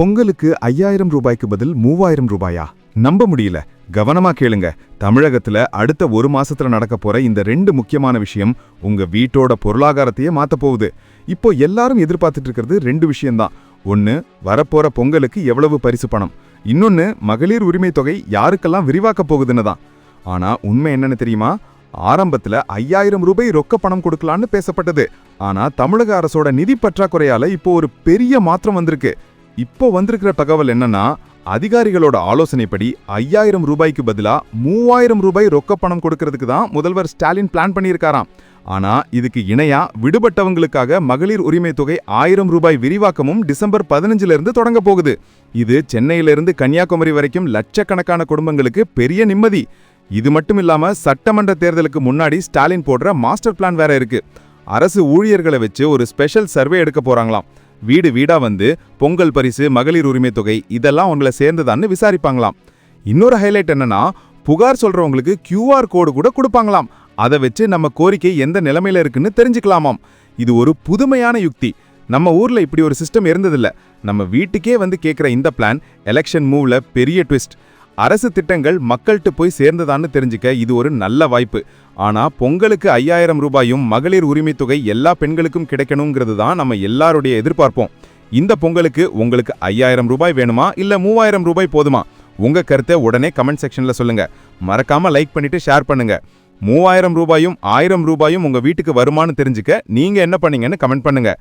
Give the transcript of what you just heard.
பொங்கலுக்கு ஐயாயிரம் ரூபாய்க்கு பதில் மூவாயிரம் ரூபாயா? நம்ப முடியல. கவனமா கேளுங்க. தமிழகத்துல அடுத்த ஒரு மாசத்துல நடக்க போற இந்த ரெண்டு முக்கியமான விஷயம் உங்க வீட்டோட பொருளாதாரத்தையே மாத்த போகுது. இப்போ எல்லாரும் எதிர்பார்த்துட்டு இருக்கிறது ரெண்டு விஷயம்தான். ஒன்று வரப்போற பொங்கலுக்கு எவ்வளவு பரிசு பணம்? இன்னொன்னு மகளிர் உரிமை தொகை யாருக்கெல்லாம் விரிவாக்க போகுதுன்னு தான் ஆனா உண்மை என்னன்னு தெரியுமா? ஆரம்பத்துல ஐயாயிரம் ரூபாய் ரொக்க பணம் கொடுக்கலான்னு பேசப்பட்டது. ஆனா தமிழக அரசோட நிதி பற்றாக்குறையால இப்போ ஒரு பெரிய மாற்றம் வந்திருக்கு. இப்போ வந்திருக்கிற தகவல் என்னன்னா அதிகாரிகளோட ஆலோசனைப்படி ஐயாயிரம் ரூபாய்க்கு பதிலா மூவாயிரம் ரூபாய் ரொக்க பணம் கொடுக்கறதுக்கு தான் முதல்வர் ஸ்டாலின் பிளான் பண்ணியிருக்காராம். ஆனா இதுக்கு இணையா விடுபட்டவங்களுக்காக மகளிர் உரிமை தொகை ஆயிரம் ரூபாய் விரிவாக்கமும் டிசம்பர் பதினஞ்சுல இருந்து தொடங்க போகுது. இது சென்னையிலிருந்து கன்னியாகுமரி வரைக்கும் லட்சக்கணக்கான குடும்பங்களுக்கு பெரிய நிம்மதி. இது மட்டும் இல்லாம சட்டமன்ற தேர்தலுக்கு முன்னாடி ஸ்டாலின் போடுற மாஸ்டர் பிளான் வேற இருக்கு. அரசு ஊழியர்களை வச்சு ஒரு ஸ்பெஷல் சர்வே எடுக்க போறாங்களாம். வீடு வீடா வந்து பொங்கல் பரிசு மகளிர் உரிமை தொகை இதெல்லாம் உங்களை சேர்ந்ததான்னு விசாரிப்பாங்களாம். இன்னொரு ஹைலைட் என்னன்னா புகார் சொல்றவங்களுக்கு கியூஆர் கோடு கூட கொடுப்பாங்களாம். அதை வச்சு நம்ம கோரிக்கை எந்த நிலைமையில இருக்குன்னு தெரிஞ்சுக்கலாமாம். இது ஒரு புதுமையான யுக்தி. நம்ம ஊர்ல இப்படி ஒரு சிஸ்டம் இருந்ததில்ல. நம்ம வீட்டுக்கே வந்து கேட்குற இந்த பிளான் எலெக்ஷன் மூவ்ல பெரிய ட்விஸ்ட் அரசு திட்டங்கள் மக்கள்கிட்ட போய் சேர்ந்ததான்னு தெரிஞ்சுக்க இது ஒரு நல்ல வாய்ப்பு. ஆனா பொங்கலுக்கு ஐயாயிரம் ரூபாயும் மகளிர் உரிமை தொகை எல்லா பெண்களுக்கும் கிடைக்கணுங்கிறது தான் நம்ம எல்லாருடைய எதிர்பார்ப்போம். இந்த பொங்கலுக்கு உங்களுக்கு ஐயாயிரம் ரூபாய் வேணுமா? இல்ல மூவாயிரம் ரூபாய் போதுமா? உங்க கருத்தை உடனே கமெண்ட் செக்ஷன்ல சொல்லுங்க. மறக்காம லைக் பண்ணிட்டு ஷேர் பண்ணுங்க. மூவாயிரம் ரூபாயும் ஆயிரம் ரூபாயும் உங்க வீட்டுக்கு வருமானு தெரிஞ்சுக்க நீங்க என்ன பண்ணீங்கன்னு கமெண்ட் பண்ணுங்க.